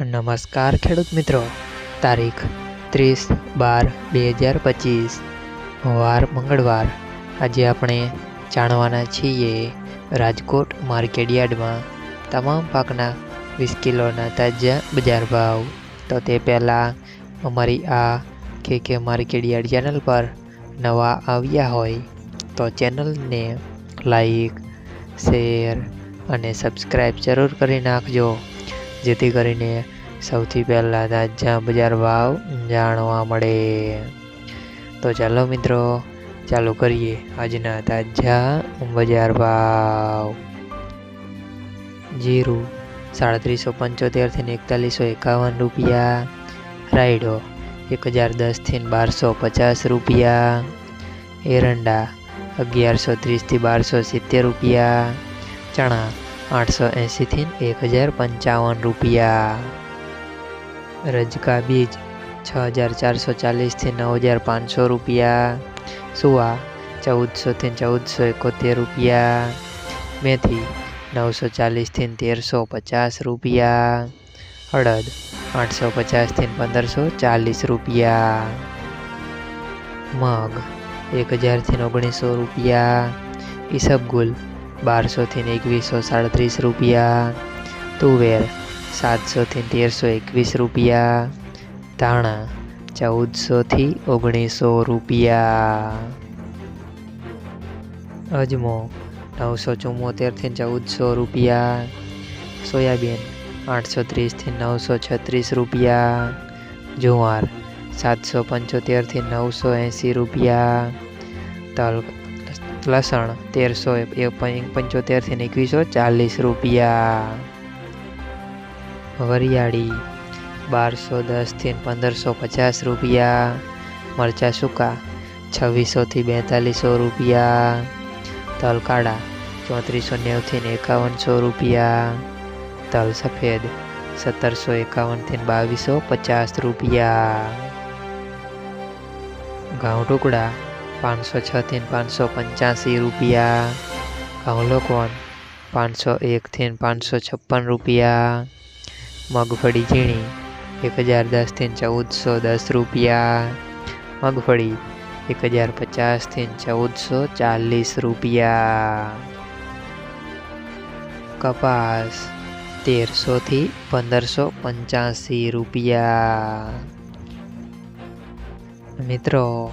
નમસ્કાર ખેડૂત મિત્રો. તારીખ ત્રીસ બાર બે હજાર પચીસ. વાર મંગળવાર. આજે આપણે જાણવાના છીએ રાજકોટ માર્કેટ યાર્ડમાં તમામ પાકના વીસ કિલોના તાજા બજાર ભાવ. તો તે પહેલાં અમારી આ કે કે માર્કેટ યાર્ડ ચેનલ પર નવા આવ્યા હોય તો ચેનલને લાઈક, શેર અને સબસ્ક્રાઈબ જરૂર કરી નાખજો. જેથી કરીને સૌથી પહેલાં તાજા બજાર ભાવ જાણવા મળે. તો ચાલો મિત્રો, ચાલુ કરીએ આજના તાજા બજાર ભાવ. જીરું સાડત્રીસો પંચોતેરથી એકતાલીસો એકાવન રૂપિયા. રાયડો એક હજાર દસથી બારસો પચાસ રૂપિયા. એરંડા અગિયારસો ત્રીસથી બારસો સિત્તેર રૂપિયા. ચણા આઠસો એંશીથી એક હજાર પંચાવન રૂપિયા. રજકા બીજ છ હજાર ચારસો ચાલીસથી નવ હજાર પાંચસો રૂપિયા. સુવા ચૌદસોથી ચૌદસો એકોતેર રૂપિયા. મેથી નવસો ચાલીસથી તેરસો પચાસ રૂપિયા. અડદ આઠસો પચાસથી પંદરસો ચાલીસ રૂપિયા. મગ એક હજારથી ઓગણીસો રૂપિયા. ઈસબગુલ બારસોથી એકવીસો સાડત્રીસ રૂપિયા. તુવેર સાતસોથી તેરસો એકવીસ રૂપિયા. ધાણા ચૌદસોથી ઓગણીસો રૂપિયા. અજમો નવસો ચુમ્મોતેરથી ચૌદસો રૂપિયા. સોયાબીન આઠસો ત્રીસથી નવસો છત્રીસ રૂપિયા. જુવાર સાતસો પંચોતેરથી નવસો એંસી રૂપિયા. તલ લસણ તેરસો પંચોતેરથી એકવીસો ચાલીસ રૂપિયા. વરિયાળી બારસો દસથી પંદરસો પચાસ રૂપિયા. મરચાં સૂકા છવ્વીસોથી બેતાલીસો રૂપિયા. તલ કાળા ચોત્રીસો નેવથી એકાવનસો રૂપિયા. તલ સફેદ સત્તરસો એકાવનથી બાવીસો પચાસ રૂપિયા. ઘઉં ટુકડા પાંચસો છથી પાંચસો પંચ્યાસી રૂપિયા. ઘઉં પાંચસો એકથી પાંચસો છપ્પન રૂપિયા. મગફળી ઝીણી, એક હજાર દસથી ચૌદસો દસ રૂપિયા. મગફળી, એક હજાર પચાસથી ચૌદસો ચાલીસ રૂપિયા. કપાસ તેરસોથી પંદરસો પંચ્યાસી રૂપિયા. મિત્રો